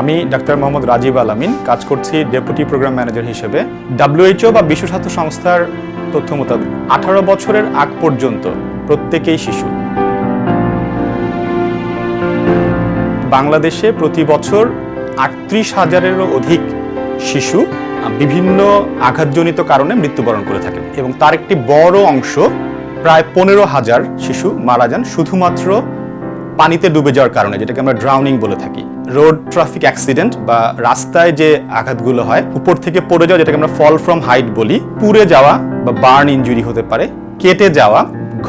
আমি ডাক্তার মোহাম্মদ রাজীব আলামিন। কাজ করছি ডেপুটি প্রোগ্রাম ম্যানেজার হিসেবে। ডাব্লিউএইচও বা বিশ্ব স্বাস্থ্য সংস্থার তথ্য মোতাবেক আঠারো বছরের আগ পর্যন্ত প্রত্যেকেই শিশু। বাংলাদেশে প্রতি বছর আটত্রিশ হাজারেরও অধিক শিশু বিভিন্ন আঘাতজনিত কারণে মৃত্যুবরণ করে থাকেন এবং তার একটি বড় অংশ প্রায় পনেরো হাজার শিশু মারা যান। শুধুমাত্র পানিতে ডুবে যাওয়ার কারণে, যেটাকে আমরা ড্রাউনিং বলে থাকি। রোড ট্রাফিক অ্যাক্সিডেন্ট বা রাস্তায় যে আঘাতগুলো হয়, উপর থেকে পড়ে যাওয়া, যেটাকে আমরা ফল ফ্রম হাইট বলি, পুড়ে যাওয়া বা বার্ন ইনজুরি হতে পারে, কেটে যাওয়া,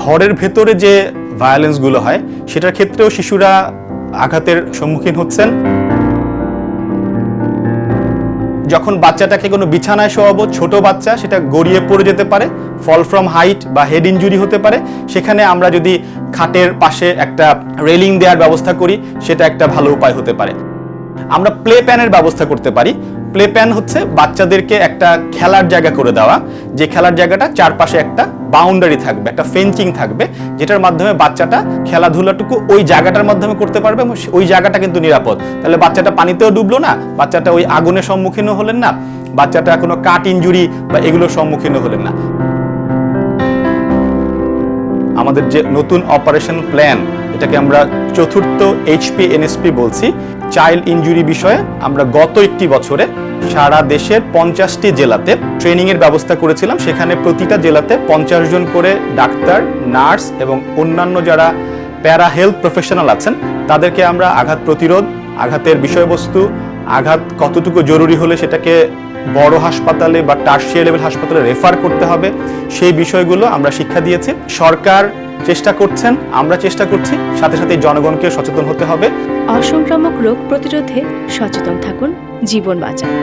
ঘরের ভেতরে যে ভায়োলেন্সগুলো হয়, সেটার ক্ষেত্রেও শিশুরা আঘাতের সম্মুখীন হচ্ছেন। যখন বাচ্চাটাকে কোনো বিছানায় শোয়াবো, ছোট বাচ্চা, সেটা গড়িয়ে পড়ে যেতে পারে ফল ফ্রম হাইট বা হেড ইনজুরি হতে পারে, সেখানে আমরা যদি খাটের পাশে একটা রেলিং দেওয়ার ব্যবস্থা করি, সেটা একটা ভালো উপায় হতে পারে। আমরা প্লে প্যানের ব্যবস্থা করতে পারি। প্লে প্যান হচ্ছে বাচ্চাদেরকে একটা খেলার জায়গা করে দেওয়া, যে খেলার জায়গাটা চারপাশে একটা বাউন্ডারি থাকবে, একটা ফেন্সিং থাকবে, যেটার মাধ্যমে বাচ্চাটা খেলাধুলাটুকু ওই জায়গাটার মাধ্যমে করতে পারবে এবং ওই জায়গাটা কিন্তু নিরাপদ। তাহলে বাচ্চাটা পানিতেও ডুবলো না, বাচ্চাটা ওই আগুনের সম্মুখীনও হলেন না, বাচ্চাটা কোনো কাট ইঞ্জুরি বা এগুলোর সম্মুখীনও হলেন না। আমাদের যে নতুন অপারেশন প্ল্যান এটাকে আমরা চতুর্থ এইচপি এনএসপি বলছি চাইল্ড ইনজুরি বিষয়ে আমরা গত একটি বছরে সারা দেশের পঞ্চাশটি জেলাতে ট্রেনিং এর ব্যবস্থা করেছিলাম। সেখানে প্রতিটা জেলাতে পঞ্চাশ জন করে ডাক্তার নার্স এবং অন্যান্য যারা প্যারা হেলথ প্রফেশনাল আছেন, তাদেরকে আমরা আঘাত প্রতিরোধ, আঘাতের বিষয়বস্তু, আঘাত কতটুকু জরুরি হলে সেটাকে বড় হাসপাতালে বা টার্সিয়া লেভেল হাসপাতালে রেফার করতে হবে। সেই বিষয়গুলো আমরা শিক্ষা দিয়েছি। সরকার চেষ্টা করছেন, আমরা চেষ্টা করছি, সাথে সাথে জনগণকে সচেতন হতে হবে। অসংক্রামক রোগ প্রতিরোধে সচেতন থাকুন, জীবন বাঁচান।